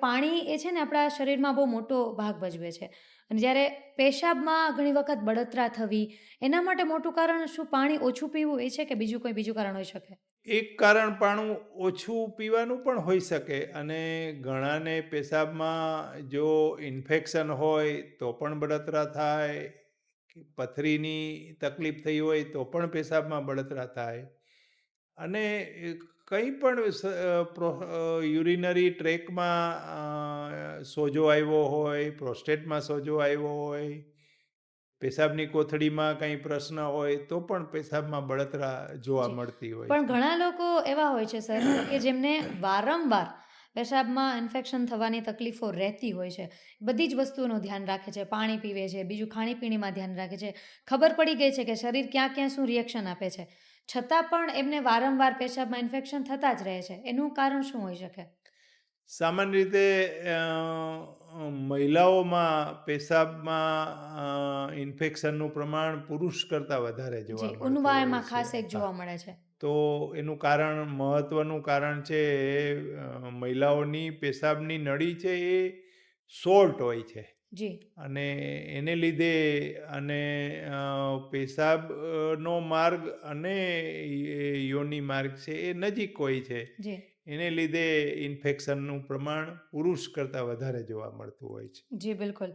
પાણી એ છે ને આપણા શરીરમાં બહુ મોટો ભાગ ભજવે છે. અને જ્યારે પેશાબમાં ઘણી વખત બળતરા થવી, એના માટે મોટું કારણ શું? પાણી ઓછું પીવું એ છે કે બીજું કોઈ બીજું કારણ હોઈ શકે? એક કારણ પાણું ઓછું પીવાનું પણ હોઈ શકે અને ઘણાને પેશાબમાં જો ઇન્ફેક્શન હોય તો પણ બળતરા થાય, પથરીની તકલીફ થઈ હોય તો પણ પેશાબમાં બળતરા થાય. અને કંઈ પણ યુરિનરી ટ્રેકમાં સોજો આવ્યો હોય પ્રોસ્ટેટમાં સોજો આવ્યો હોય પેશાબની કોથળીમાં કંઈ પ્રશ્ન હોય તો પણ પેશાબમાં બળતરા જોવા મળતી હોય પણ ઘણા લોકો એવા હોય છે સર કે જેમને વારંવાર પેશાબમાં ઇન્ફેક્શન થવાની તકલીફો રહેતી હોય છે. બધી જ વસ્તુઓનું ધ્યાન રાખે છે પાણી પીવે છે બીજું ખાણીપીણીમાં ધ્યાન રાખે છે. ખબર પડી ગઈ છે કે શરીર ક્યાં ક્યાં શું રિએક્શન આપે છે. છતાં પણ એમને વારંવાર પેશાબમાં ઇન્ફેક્શન થતા જ રહે છે. એનું કારણ શું હોઈ શકે? સામાન્ય રીતે મહિલાઓમાં પેશાબમાં ઇન્ફેક્શનનું પ્રમાણ પુરુષ કરતાં વધારે જોવા ઉનવાયમાં ખાસ એક જોવા મળે છે. તો એનું કારણ મહત્વનું કારણ છે મહિલાઓની પેશાબની નળી છે એ શોર્ટ હોય છે. જી. અને એને લીધે અને પેશાબ પેશાબનો માર્ગ અને યોની માર્ગ છે એ નજીક હોય છે. એને લીધે ઇન્ફેક્શનનું પ્રમાણ પુરુષ કરતાં વધારે જોવા મળતું હોય છે. જી બિલકુલ.